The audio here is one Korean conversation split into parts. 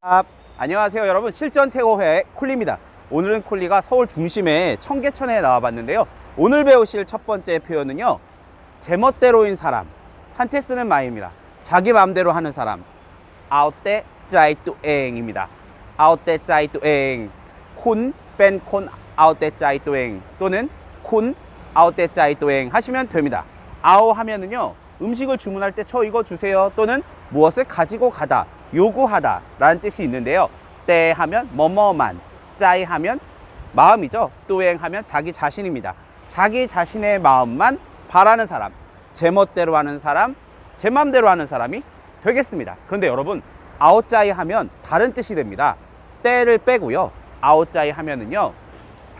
아, 안녕하세요 여러분. 실전 태고회 콜리입니다. 오늘은 콜리가 서울 중심의 청계천에 나와봤는데요. 오늘 배우실 첫 번째 표현은요 제멋대로인 사람 한테 쓰는 말입니다. 자기 마음대로 하는 사람 아웃대 짜이뚜앵입니다. 아웃대 짜이뚜앵 콘, 뺀콘 아웃대 짜이뚜앵 또는 콘 아웃대 짜이뚜앵 하시면 됩니다. 아오 하면은요 음식을 주문할 때 저 이거 주세요 또는 무엇을 가지고 가다 요구하다 라는 뜻이 있는데요. 때 하면 뭐뭐만 짜이 하면 마음이죠. 또행 하면 자기 자신입니다. 자기 자신의 마음만 바라는 사람 제멋대로 하는 사람 제 맘대로 하는 사람이 되겠습니다. 그런데 여러분 아웃짜이 하면 다른 뜻이 됩니다. 때를 빼고요. 아웃짜이 하면은요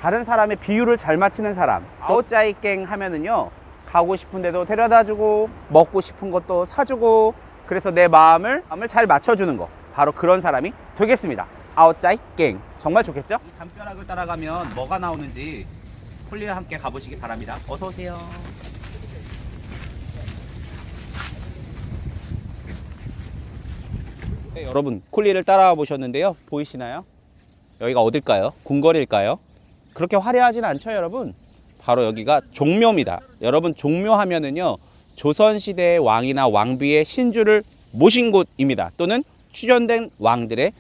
다른 사람의 비율을 잘 맞추는 사람 아웃짜이 갱 하면은요 가고 싶은 데도 데려다 주고 먹고 싶은 것도 사주고 그래서 내 마음을 마음을 잘 맞춰주는 거 바로 그런 사람이 되겠습니다 아웃짜이 갱 정말 좋겠죠? 이 담벼락을 따라가면 뭐가 나오는지 폴리와 함께 가보시기 바랍니다 어서 오세요 네, 여러분 콜리를 따라와 보셨는데요 보이시나요? 여기가 어딜까요? 궁궐일까요? 그렇게 화려하진 않죠 여러분 바로 여기가 종묘입니다. 여러분 종묘 하면은요 조선시대의 왕이나 왕비의 신주를 모신 곳입니다. 또는 출연된 왕들의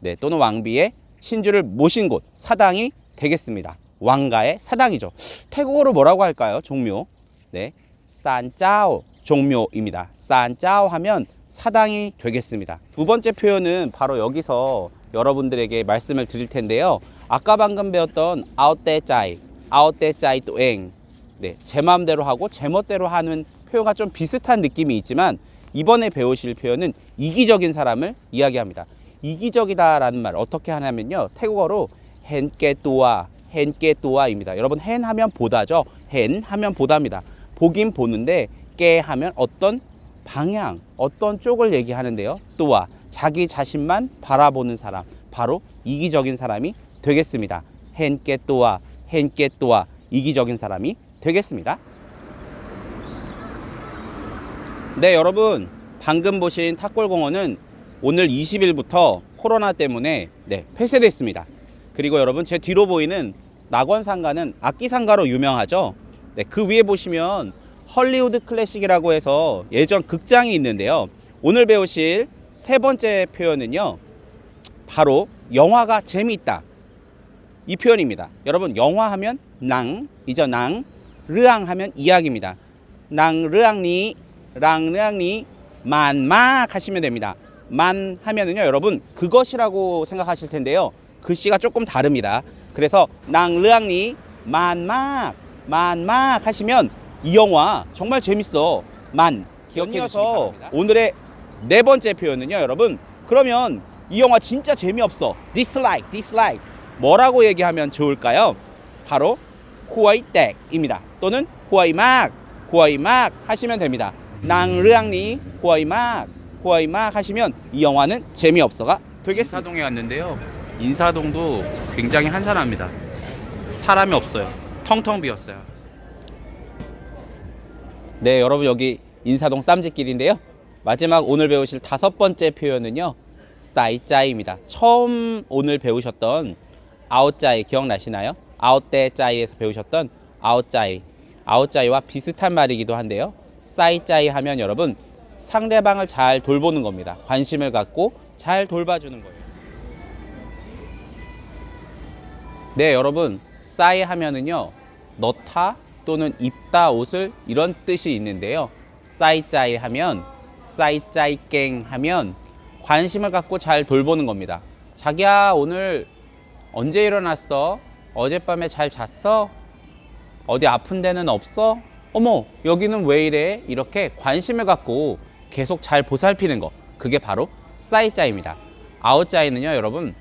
네, 또는 왕비의 신주를 모신 곳 사당이 되겠습니다. 왕가의 사당이죠. 태국어로 뭐라고 할까요? 종묘. 네 산짜오 종묘입니다. 산짜오 하면 사당이 되겠습니다. 두 번째 표현은 바로 여기서 여러분들에게 말씀을 드릴 텐데요. 아까 방금 배웠던 아웃대 짜이 아웃대 짜이 또앵 네, 제 마음대로 하고 제 멋대로 하는 표현과 좀 비슷한 느낌이 있지만 이번에 배우실 표현은 이기적인 사람을 이야기합니다. 이기적이다라는 말 어떻게 하냐면요. 태국어로 헨깨또아 헨깨또아입니다. 여러분 헨 하면 보다죠. 헨 하면 보다입니다. 보긴 보는데 깨 하면 어떤 방향, 어떤 쪽을 얘기하는데요. 또아 자기 자신만 바라보는 사람, 바로 이기적인 사람이 되겠습니다. 헨깨또아 헨깨또아 이기적인 사람이 되겠습니다. 네, 여러분. 방금 보신 탁골공원은 오늘 20일부터 코로나 때문에 네, 폐쇄됐습니다. 그리고 여러분 제 뒤로 보이는 낙원상가는 악기상가로 유명하죠. 네, 그 위에 보시면 헐리우드 클래식이라고 해서 예전 극장이 있는데요. 오늘 배우실 세 번째 표현은요. 바로 영화가 재미있다. 이 표현입니다. 여러분 영화 하면 낭이죠 낭, 르앙 하면 이야기입니다. 낭 르앙니 랑 르앙니 만막 하시면 됩니다. 만 하면은요 여러분 그것이라고 생각하실 텐데요. 글씨가 조금 다릅니다. 그래서 낭 르앙니 만막 만막 하시면 이 영화 정말 재밌어. 만 기억해서 오늘의 네 번째 표현은요 여러분 그러면 이 영화 진짜 재미없어. dislike dislike 뭐라고 얘기하면 좋을까요? 바로 후아이댁입니다. 또는 후아이막, 후아이막 하시면 됩니다. 낭르앙니 후아이막, 후아이막 하시면 이 영화는 재미없어가 되겠습니다. 인사동에 왔는데요. 인사동도 굉장히 한산합니다. 사람이 없어요. 텅텅 비었어요. 네, 여러분 여기 인사동 쌈짓길인데요. 마지막 오늘 배우실 다섯 번째 표현은요. 사이짜이입니다. 처음 오늘 배우셨던 아웃짜이 기억나시나요? 아웃대 짜이에서 배우셨던 아웃짜이. 아웃짜이와 비슷한 말이기도 한데요. 싸이짜이 하면 여러분 상대방을 잘 돌보는 겁니다. 관심을 갖고 잘 돌봐주는 거예요. 네 여러분. 싸이 하면은요 넣다 또는 입다 옷을 이런 뜻이 있는데요. 싸이짜이 하면 싸이짜이깽 하면 관심을 갖고 잘 돌보는 겁니다. 자기야 오늘 언제 일어났어? 어젯밤에 잘 잤어? 어디 아픈 데는 없어? 어머, 여기는 왜 이래? 이렇게 관심을 갖고 계속 잘 보살피는 거. 그게 바로 싸이짜입니다. 아웃짜이는요, 여러분.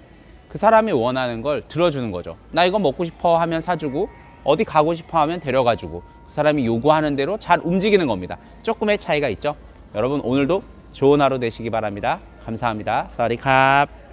그 사람이 원하는 걸 들어주는 거죠. 나 이거 먹고 싶어 하면 사주고, 어디 가고 싶어 하면 데려가주고, 그 사람이 요구하는 대로 잘 움직이는 겁니다. 조금의 차이가 있죠. 여러분, 오늘도 좋은 하루 되시기 바랍니다. 감사합니다. 사리캅.